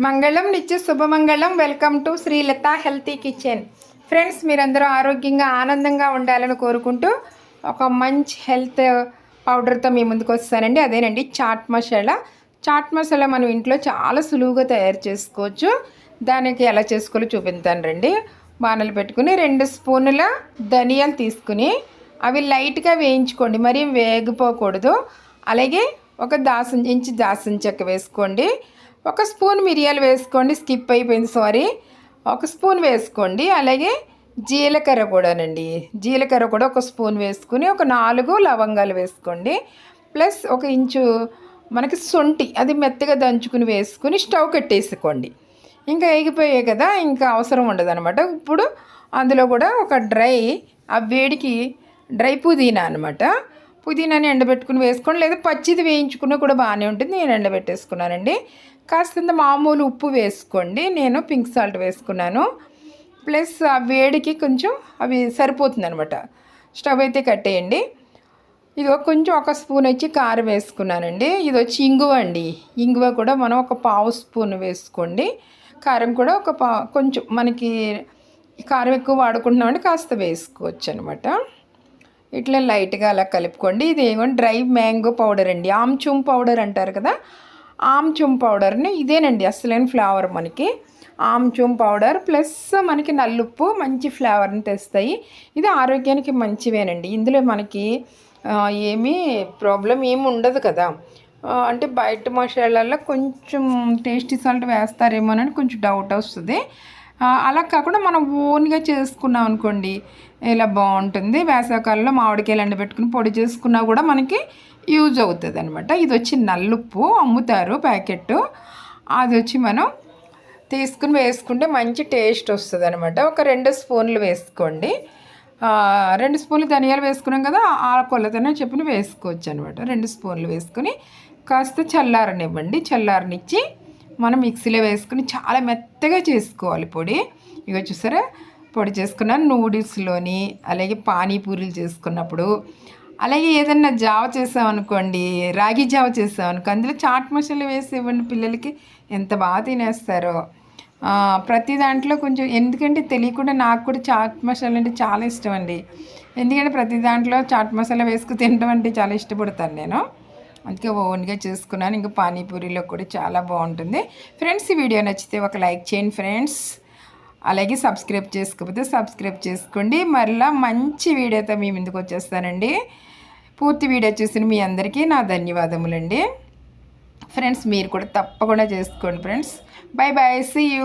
మంగళం నిత్య శుభమంగళం. Welcome to Srilatha healthy kitchen. Friends మీరందరూ ఆరోగ్యంగా ఆనందంగా ఉండాలని కోరుకుంటూ ఒక మంచి హెల్త్ పౌడర్తో మీ ముందుకు వస్తానండి. అదేనండి చాట్ మసాలా. చాట్ మసాలా మనం ఇంట్లో చాలా సులువుగా తయారు చేసుకోవచ్చు. దానికి ఎలా చేసుకోవాలో చూపిస్తాను రండి. బాణలు పెట్టుకుని రెండు స్పూన్ల ధనియాలు తీసుకుని అవి లైట్గా వేయించుకోండి. మరీ వేగిపోకూడదు. అలాగే ఒక దాసం ఇంచి దాసం చెక్క వేసుకోండి. ఒక స్పూన్ మిరియాలు వేసుకోండి స్కిప్ అయిపోయింది సారీ. ఒక స్పూన్ వేసుకోండి అలాగే జీలకర్ర కూడానండి. జీలకర్ర కూడా ఒక స్పూన్ వేసుకుని ఒక నాలుగు లవంగాలు వేసుకోండి. ప్లస్ ఒక ఇంచు మనకి సొంటి అది మెత్తగా దంచుకుని వేసుకుని స్టవ్ కట్టేసుకోండి. ఇంకా వేగిపోయాయి కదా ఇంకా అవసరం ఉండదనమాట ఇప్పుడు అందులో కూడా ఒక డ్రై ఆ వేడికి డ్రై పుదీనా అనమాట పుదీనాని ఎండబెట్టుకుని వేసుకోండి. లేదా పచ్చిది వేయించుకున్నా కూడా బాగానే ఉంటుంది. నేను ఎండబెట్టేసుకున్నానండి. కాస్తంత మామూలు ఉప్పు వేసుకోండి. నేను పింక్ సాల్ట్ వేసుకున్నాను. ప్లస్ ఆ వేడికి కొంచెం అవి సరిపోతుంది అనమాట స్టవ్ అయితే కట్టేయండి. ఇది ఒక కొంచెం ఒక స్పూన్ వచ్చి కారం వేసుకున్నానండి. ఇది వచ్చి ఇంగువ అండి. ఇంగువ కూడా మనం ఒక పావు స్పూన్ వేసుకోండి. కారం కూడా ఒక పా కొంచెం మనకి కారం ఎక్కువ వాడుకుంటున్నామంటే కాస్త వేసుకోవచ్చు అనమాట ఇట్లా లైట్గా అలా కలుపుకోండి. ఇది ఏమో డ్రై మ్యాంగో పౌడర్ అండి. ఆమ్చూమ్ పౌడర్ అంటారు కదా? ఆమ్చూమ్ పౌడర్ని ఇదేనండి అసలైన ఫ్లేవర్ మనకి. ఆమ్చూమ్ పౌడర్ ప్లస్ మనకి నల్లుప్పు మంచి ఫ్లేవర్ని తెస్తాయి. ఇది ఆరోగ్యానికి మంచివేనండి. ఇందులో మనకి ఏమీ ప్రాబ్లం ఏమి ఉండదు కదా? అంటే బయట మసాలాల్లో కొంచెం టేస్టీ సాల్ట్ వేస్తారేమోనని కొంచెం డౌట్ వస్తుంది. అలా కాకుండా మనం ఓన్గా చేసుకున్నాం అనుకోండి ఇలా బాగుంటుంది వేసవకాలంలో మామిడికాయలు ఎండబెట్టుకుని పొడి చేసుకున్నా కూడా మనకి యూజ్ అవుతుంది అనమాట ఇది వచ్చి నల్లుప్పు అమ్ముతారు ప్యాకెట్ అది వచ్చి మనం తీసుకుని వేసుకుంటే మంచి టేస్ట్ వస్తుంది అనమాట ఒక రెండు స్పూన్లు వేసుకోండి. రెండు స్పూన్లు ధనియాలు వేసుకున్నాం కదా ఆ కొలతనే చెప్పిన వేసుకోవచ్చు అనమాట రెండు స్పూన్లు వేసుకుని కాస్త చల్లారనివ్వండి. చల్లారనిచ్చి మనం మిక్సీలో వేసుకుని చాలా మెత్తగా చేసుకోవాలి పొడి. ఇక చూసారా? పొడి చేసుకున్నాను నూడిల్స్లోని అలాగే పానీపూరీలు చేసుకున్నప్పుడు అలాగే ఏదన్నా జావ చేసామనుకోండి రాగి జావ చేసామనుకో అందులో చాట్ మసాలా వేసి ఇవ్వండి పిల్లలకి ఎంత బాగా తినేస్తారో. ప్రతి దాంట్లో కొంచెం ఎందుకంటే తెలియకుండా నాకు కూడా చాట్ మసాలా అంటే చాలా ఇష్టం అండి. ఎందుకంటే ప్రతి దాంట్లో చాట్ మసాలా వేసుకు తినడం అంటే చాలా ఇష్టపడతాను నేను. అందుకే ఓన్గా చేసుకున్నాను. ఇంకా పానీపూరిలో కూడా చాలా బాగుంటుంది. ఫ్రెండ్స్ ఈ వీడియో నచ్చితే ఒక లైక్ చేయండి ఫ్రెండ్స్. అలాగే సబ్స్క్రైబ్ చేసుకోకపోతే సబ్స్క్రైబ్ చేసుకోండి. మరలా మంచి వీడియోతో మీ ముందుకు వచ్చేస్తానండి. పూర్తి వీడియో చూసిన మీ అందరికీ నా ధన్యవాదములండి. ఫ్రెండ్స్ మీరు కూడా తప్పకుండా చేసుకోండి friends. Bye bye see you